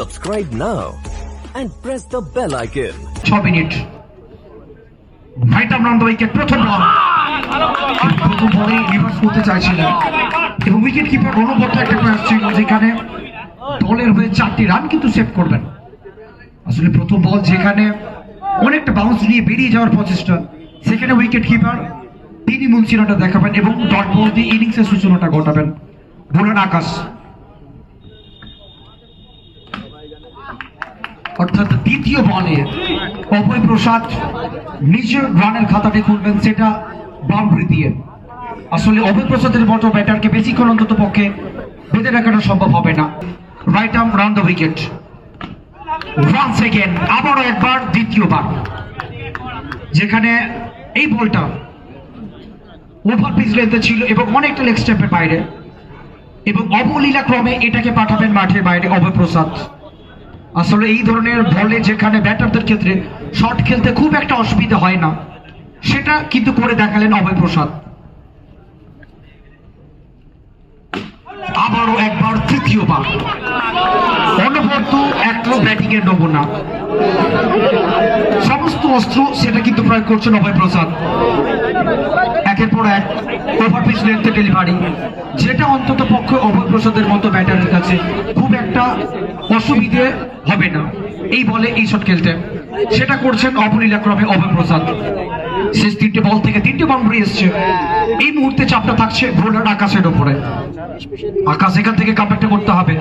Subscribe now and press the bell icon. ছ মিনিট। ভাইটাম রান উইকেট প্রথম বল প্রথম বলে রিভার্স করতে চাইছিলেন। এবং উইকেট কিপার অনবদ্য একটা প্রয়াস ছিল যেখানে দলের হয়ে চারটি রান কিন্তু সেভ করবেন। আসলে প্রথম বল যেখানে অনেকটা বাউন্স নিয়ে বেরিয়ে যাওয়ার প্রচেষ্টা। সেখানে উইকেট কিপার তিনি মুন্সিরাটা দেখাবেন এবং ডট বল দিয়ে ইনিংসের সূচনাটা ঘটাবেন। বোলার আকাশ। অর্থাৎ দ্বিতীয় বলে অভয় প্রসাদ নিজের রানের খাতাটি খুলবেন, সেটা বাউন্ডারি দিয়ে। আসলে অভয় প্রসাদের মতো ব্যাটারকে বেশিক্ষণ অন্তত পক্ষে বেঁধে রাখাটা সম্ভব হবে না। Right arm, run the wicket. One second আবারও একবার দ্বিতীয়বার। যেখানে এই বলটা ওভার পিচ লেন্থে ছিল এবং অনেকটা লেগ স্টেপের বাইরে। এবং অবলীলাক্রমে এটাকে পাঠাবেন মাঠের বাইরে অভয় প্রসাদ। আসলে এই ধরনের বলে যেখানে ব্যাটারদের ক্ষেত্রে শট খেলতে খুব একটা অসুবিধা হয় না। সেটা কিন্তু করে দেখালেন অভয় প্রসাদ। আবারও একবার তৃতীয়বার। অনবদ্য একটা ব্যাটিং এর নমুনা সমস্ত অস্ত্র সেটা কিন্তু প্রয়োগ করছেন অভয় প্রসাদ। একের পর এক ওভার পিচ লেন্থে ডেলিভারি যেটা অন্তত পক্ষে অভয় প্রসাদের মতো ব্যাটারের কাছে খুব একটা অসুবিধে হবে না। এই বলে এই শট খেলতে। সেটা করছেন অবলীলাক্রমে অভয় প্রসাদ। শেষ তিনটে বল থেকে তিনটে বাউন্ডারি এসছে। এই মুহূর্তে চাপটা থাকছে বোলার আকাশের ওপরে আকাশ এখান থেকে কাপড়টা করতে হবে।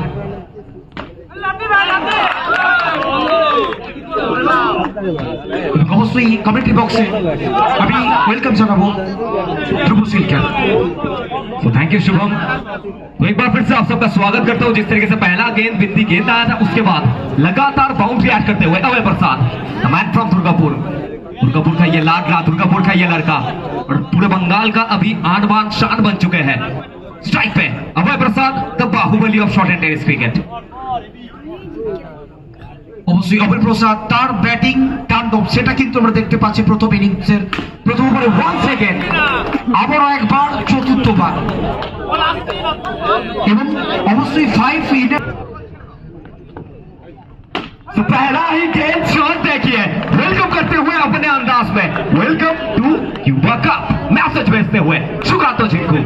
অবশ্যই কমেন্ট্রি বক্সে আমি ওয়েলকাম জানাবো ধ্রুব সিলকে तो थैंक यू शुभम तो एक बार फिर से आप सबका स्वागत करता हूं जिस तरीके से पहला गेंद बिंदी गेंद आया था उसके बाद लगातार बाउंड्री ऐड करते हुए अभय प्रसाद मैन फ्रॉम दुर्गापुर दुर्गापुर का ये लाडला दुर्गापुर का ये लड़का और पूरे बंगाल का अभी आन बान शान बन चुके हैं स्ट्राइक पे Abhay Prasad the Baahubali of short and tennis cricket অবশ্যই অভয় প্রসাদ তার ব্যাটিং তাণ্ডব সেটা কিন্তু আমরা দেখতে পাচ্ছি প্রথম ইনিংসের প্রথম ওভারে ওয়ান সেকেন্ড আবারও একবার চতুর্থবার এবং অবশ্যই ফাইভ ইনে तो पहला ही गेंद शॉट देखिए वेलकम करते हुए अपने अंदाज में welcome to Yuva cup message भेजते हुए सुकातो जिनको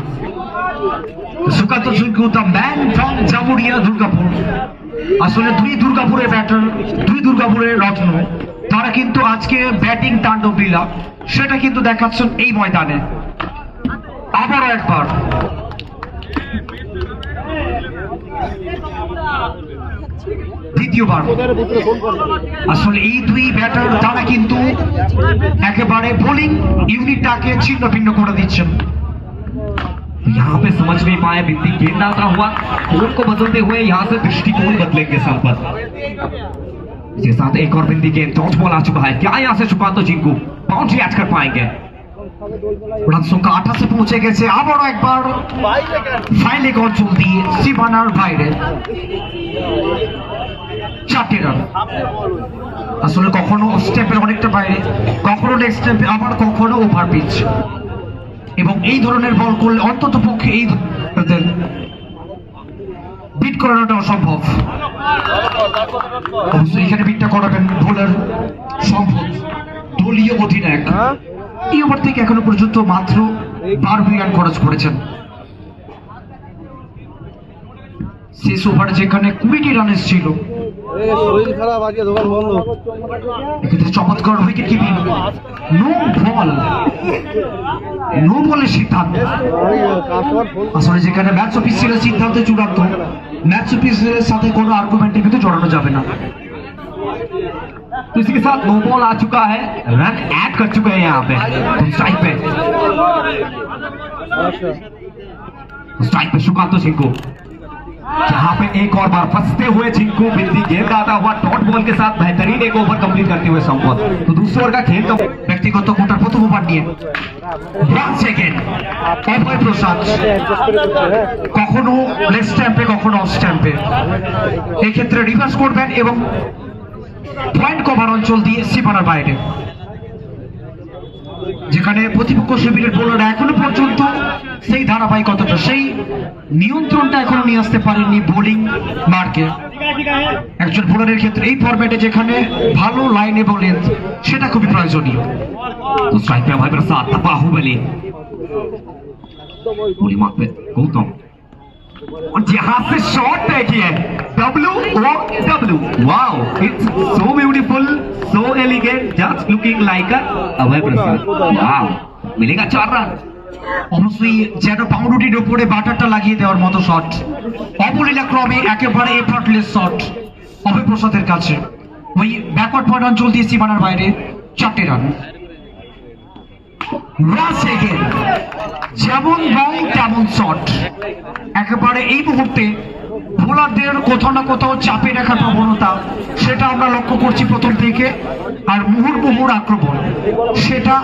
Sukanta Singhu the man from Jamuria Durgapur আসলে দুই দুর্গাপুরের ব্যাটার দুই দুর্গাপুরের রত্ন। তারা কিন্তু আজকে ব্যাটিং তাণ্ডব লীলা। সেটা কিন্তু দেখাচ্ছেন এই ময়দানে। আবারও একবার। দ্বিতীয়বার। আসলে এই দুই ব্যাটার তারা কিন্তু একেবারে বোলিং ইউনিটটাকে ছিন্ন ভিন্ন করে দিচ্ছেন। यहाँ पे समझ नहीं पाए बिंदी गेंद आता हुआ कोण को बदलते हुए यहाँ से दृष्टिकोण बदलेंगे संपत इसके साथ एक और बिंदी गेंद डॉट बॉल आ चुका है क्या यहाँ से सुकांतो जिंकू बाउंड्री ऐड कर पाएंगे রান সংখ্যা আঠাশে পৌঁছে গেছে আবারও একবার ফাইলেক অঞ্চল দিয়ে সীমানার বাইরে চারটি রান আসলে কখনো স্টেপের অনেকটা বাইরে কখনো নেক্সট স্টেপে আবার কখনো ওভার পিচ এবং এই ধরনের বল করলে অন্তত পক্ষে এই বিট করানোটা অসম্ভব অবশ্যই এখানে বিটটা করাবেন বোলার সম্ভব দলীয় অধিনায়ক। এই ওভার থেকে এখনও পর্যন্ত মাত্র বারো রান খরচ করেছেন। শেষ ওভারে যেখানে কুড়িটি রান এসেছিল খারাপ আজকে দোকান বন্ধ এক্ষেত্রে চমৎকার wicket keeping no ball no বলের সিদ্ধান্ত ওই কাস্টমার ফোন আসলে যেখানে ম্যাচ অফিসিয়ালের সিদ্ধান্ত চূড়ান্ত ম্যাচ অফিসিয়ালের সাথে কোনো আর্গুমেন্টে কিন্তু জড়ানো যাবে না तो इसी के साथ नो बॉल आ चुका है रन ऐड कर चुके हैं यहाँ पे तो स्ट्राइक पे আচ্ছা स्ट्राइक पे सुकांतो जिंकू जहाँ पे एक और बार फंसते हुए जिंकू बिंदी गेंद आता हुआ डॉट बॉल के साथ बेहतरीन एक ओवर कंप्लीट करते हुए संपत तो दूसरे ओवर का खेल का ব্যক্তিগত কোটার প্রথম ওভার নিয়ে one second Abhay Prasad adjust করে দিতে হ্যাঁ কখনো লেগ স্ট্যাম্পে কখনো অফ স্ট্যাম্পে এক্ষেত্রে রিভার্স করবেন এবং পয়েন্ট কভার অঞ্চল দিয়ে সীমানার বাইরে যেখানে প্রতিপক্ষ শিবিরের বোলার এখনো পর্যন্ত সেই ধারাবাহিকতাটা সেই নিয়ন্ত্রণটা এখনো নিয়ে আসতে পারেননি বোলিং মার্কে একজন বোলারের ক্ষেত্রে এই ফরম্যাটে যেখানে ভালো লাইন এবং লেন্থ সেটা খুবই প্রয়োজনীয় तो स्ट्राइक पे अभय प्रसाद बाहुबली गोली मार्क पे गौतम और यहाँ से शॉट देखिए W O W. Wow, it's so beautiful, so elegant, just looking like a Abhay Prasad. Wow, মিলেগা চার রান অবশ্যই যেন পাউরুটির উপরে বাটারটা লাগিয়ে দেওয়ার মতো শট অবলীলাক্রমে একেবারে এফার্টলেস শট অভিপ্রসাদের কাছে। ওই ব্যাকওয়ার্ড পয়েন্ট অঞ্চল দিয়ে সীমানার বাইরে চারটে রান যেমন রং তেমন শট একেবারে এই মুহূর্তে বোলারদের কোথাও না কোথাও চাপে রাখার প্রবণতা সেটা আমরা লক্ষ্য করছি প্রথম থেকে আর মুহুর্মুহুর আক্রমণ সেটা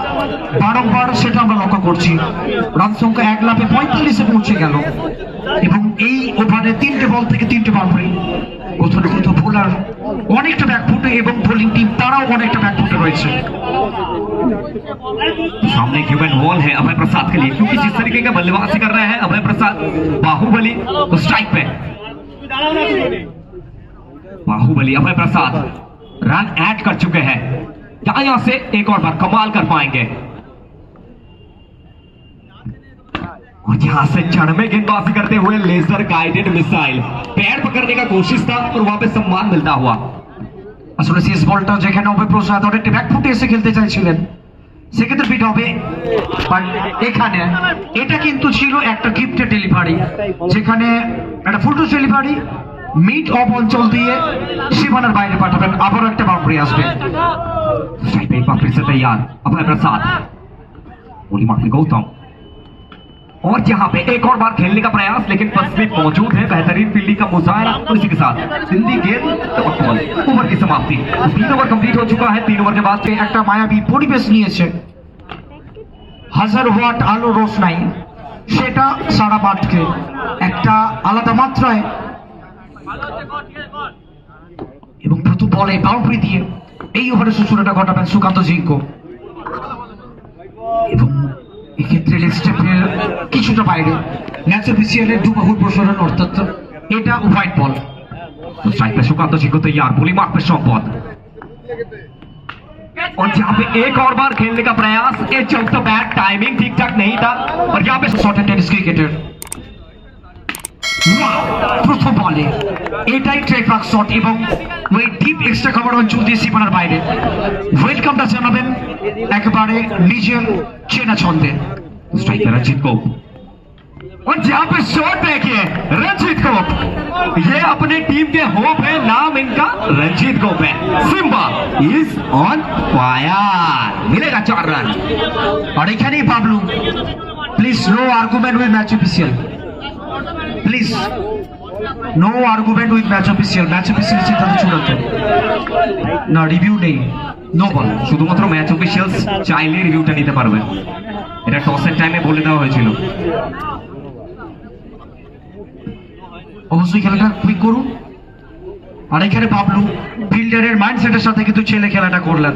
বারংবার সেটা আমরা লক্ষ্য করছি রান সংখ্যা এক লাফে পঁয়তাল্লিশে পৌঁছে গেল এবং এই ওভারে তিনটে বল থেকে তিনটে বাউন্ডারি কোথাও না কোথাও বোলার অনেকটা ব্যাকফুটে এবং বোলিং টিম তারাও অনেকটা ব্যাকফুটে রয়েছে सामने ह्यूमन वॉल है अभय प्रसाद के लिए क्योंकि जिस तरीके का बल्लेबाजी कर रहे हैं अभय प्रसाद बाहुबली तो स्ट्राइक पे बाहुबली अभय प्रसाद रन ऐड कर चुके हैं क्या यहां से एक और बार कमाल कर पाएंगे और यहां से जड़ में गेंदबाजी करते हुए लेजर गाइडेड मिसाइल पैर पकड़ने का कोशिश था और वहां पे सम्मान मिलता हुआ আসলে শেষ বলটা যেখানে অভয় প্রসাদ অনেকটা ব্যাকফুটে এসে খেলতে চাইছিলেন সেক্ষেত্রে ফিট হবে। এখানে এটা কিন্তু ছিল একটা গিফটের ডেলিভারি যেখানে একটা ফুটোস ডেলিভারি মিট অফ অঞ্চল দিয়ে সীমানার বাইরে পাঠাবেন, আবারও একটা বাউন্ডারি আসবে। বাপরে, সেটা ইয়ার আপনার সাথ। গৌতম। और यहाँ पे एक और बार खेलने का प्रयास लेकिन फर्स्ट स्लिप मौजूद है बेहतरीन फील्डिंग का मुजाहरा और इसी के साथ सिंधी गेंद डॉट बॉल ओवर की समाप्ति तीन ओवर कंप्लीट हो चुका है तीन ओवर के बाद যে একটা মায়াবী পরিবেশ নিয়েছে হাজার ওয়াট আলো রোশনাই সেটা সারা মাঠকে একটা আলাদা মাত্রায় এবং প্রথম বলে বাউন্ডারি দিয়ে এই ওভারে সূচনাটা ঘটাবেন সুকান্ত জিঙ্কো এবং এক্ষেত্রে লেগ স্টেপের কিছুটা বাইরে ন্যাচার বিসিএলের দু বাহুর প্রসারণ অর্থাৎ এটা হোয়াইট বল तो स्ट्राइक पे सुकांत जी को तैयार बोली मार्क पे शॉट बॉल और यहाँ पे एक और बार खेलने का प्रयास ये चौथा बैट टाइमिंग ठीक ठाक नहीं था और यहाँ पे শর্ট টেনিস ক্রিকেটের প্রথম বলে এটাই ট্রেডমার্ক শট এবং ওই ডিপ এক্সট্রা কভার অঞ্চল দিয়ে সীমানার বাইরে ওয়েলকামটা জানাবেন একেবারে নিজের চেনা ছন্দে स्ट्राइक पे रंजीत को और यहाँ पे शॉट देखिए रंजीत कोप ये अपने टीम के होप है नाम इनका रंजीत कोप है सिम्बा इज ऑन फायर मिलेगा चार रन আর এখানেই Bablu please no argument with match official please no argument with match official match official সিদ্ধান্ত চূড়ান্ত। না রিভিউ নেই। No ball. শুধুমাত্র ম্যাচ অফিসিয়ালস চাইলে রিভিউটা নিতে পারবে। এটা টসের টাইমে বলে দেওয়া হয়েছিল। অবশ্যই খেলাটা কুইক করুন। আর এখানে বাবলু ফিল্ডারের মাইন্ডসেটের সাথে কিন্তু ছেলে খেলাটা করলেন।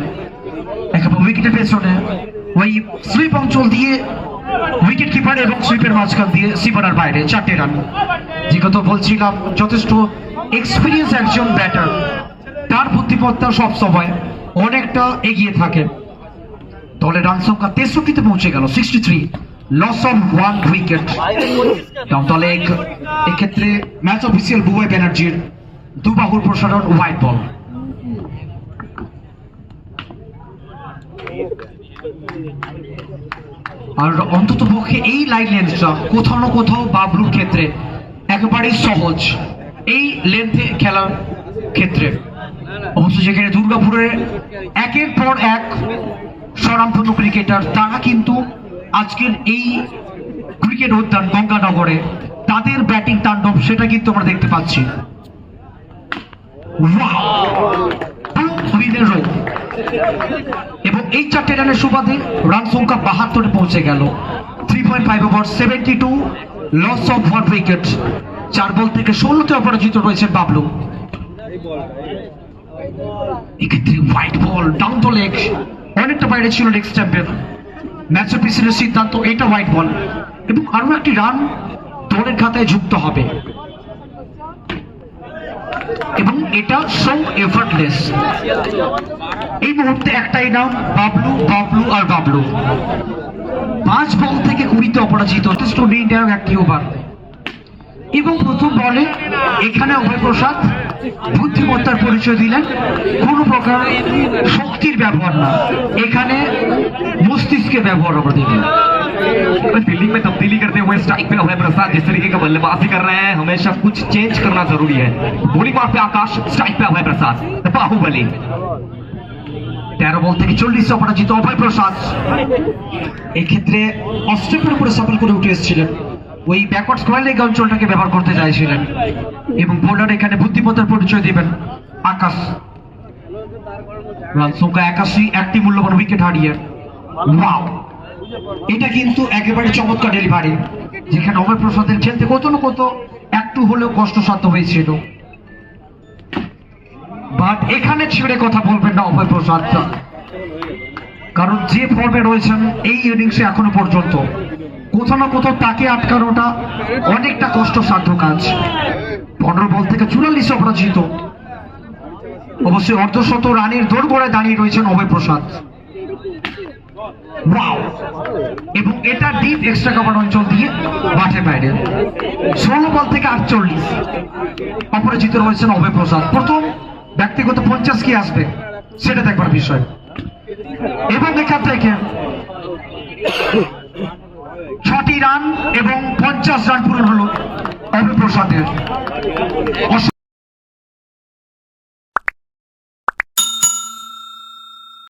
একেবারে উইকেটের পেছনে ওই সুইপ অঞ্চল দিয়ে উইকেট কিপার এবং সুইপের মাঝখান দিয়ে সিপারার বাইরে, চারটে রান যে কথা বলছিলাম, যথেষ্ট এক্সপিরিয়েন্স একজন ব্যাটার তার বুদ্ধিমত্তা সব সময় অনেকটা এগিয়ে থাকে। দলের রান সংখ্যা তেষট্টিতে পৌঁছে গেল sixty three loss of one wicket দলে এক্ষেত্রে ম্যাচ অফিসিয়াল বুবাই ব্যানার্জির দুবাহুর প্রসারণ হোয়াইট বল আর অন্তত পক্ষে এই লাইন লেন্সটা কোথাও না কোথাও বাবলুর ক্ষেত্রে একেবারেই সহজ। এই লেন্থে খেলার ক্ষেত্রে। অবশ্য যেখানে দুর্গাপুরের একের পর এক স্বনামধন্য ক্রিকেটার। তারা কিন্তু আজকের এই ক্রিকেট উদ্যান গঙ্গানগরে। তাদের ব্যাটিং তাণ্ডব, সেটা কিন্তু আমরা দেখতে পাচ্ছি. এবং এই চারটে রানের সুবাদে রান সংখ্যা বাহাত্তরে পৌঁছে গেল। Three point five over seventy two loss of one wicket চার বল থেকে ষোলোতে অপরাজিত রয়েছে বাবলু। এক্ষেত্রে white ball down the leg অনেকটা বাইরে ছিল লেগ স্ট্যাম্পের ম্যাচের পিছনের সিদ্ধান্ত, এটা হোয়াইট বল এবং আরও একটি রান দলের খাতায় যুক্ত হবে। এবং এটা সো এফার্টলেস এই মুহূর্তে একটাই নাম, বাবলু বাবলু আর বাবলু। পাঁচ বল থেকে কুড়িতে অপরাজিত। যথেষ্ট নির্ণায়ক একটি ওভার এবং প্রথম বলে এখানে অভয় প্রসাদ বুদ্ধিমত্তার পরিচয় দিলেন কোনো প্রকার শক্তির ব্যবহার না এখানে মস্তিষ্কের ব্যবহার আমরা দেখলাম फील्डिंग में तब्दीली करते हुए स्ट्राइक पे अभय प्रसाद जिस तरीके का बल्लेबाजी कर रहे हैं हमेशा कुछ चेंज करना जरूरी है बॉलिंग मार्क पे आकाश स्ट्राइक पे अभय प्रसाद बाहुबली তেরো বল থেকে চল্লিশ অপরাজিত অভয় প্রসাদ এক্ষেত্রে অস্ট্রেপের উপরে সফল করে উঠে এসেছিলেন ওই ব্যাকওয়ার্ড স্কোয়ার লেগ অঞ্চলটাকে ব্যবহার করতে চাইছিলেন। এবং বোলার এখানে বুদ্ধিমত্তার পরিচয় দিবেন। আকাশ। রান সংখ্যা একাশি একটি মূল্যবান উইকেট হারিয়ে। ওয়াও এটা কিন্তু একেবারে চমৎকার ডেলিভারি যেখানে অভয় প্রসাদের খেলতে কত না কত, একটু হলেও কষ্টসাধ্য হয়েছিল। বাট এখানে ছেড়ে কথা বলবেন না অভয় প্রসাদ। কারণ যে ফর্মে রয়েছেন, এই ইনিংসে এখনও পর্যন্ত। কোথাও না কোথাও তাকে আটকানোটা অনেকটা কষ্টসাধ্য কাজ। পনেরো বল থেকে চুরাল্লিশ অপরাজিত। অবশ্যই অর্ধশত রানের দোরগোড়ায় দাঁড়িয়ে রয়েছেন অভয় প্রসাদ। ওয়াও এবং এটা ডিপ এক্সট্রা কভার অঞ্চল দিয়ে মাঠে বাইরে। ষোলো বল থেকে আটচল্লিশ। অপরাজিত রয়েছেন অভয় প্রসাদ। প্রথম ব্যক্তিগত পঞ্চাশ কি আসবে? সেটা দেখবার বিষয়। এবং এখান থেকে ছটি রান এবং পঞ্চাশ রান পূরণ হলো অভয় প্রসাদের অস-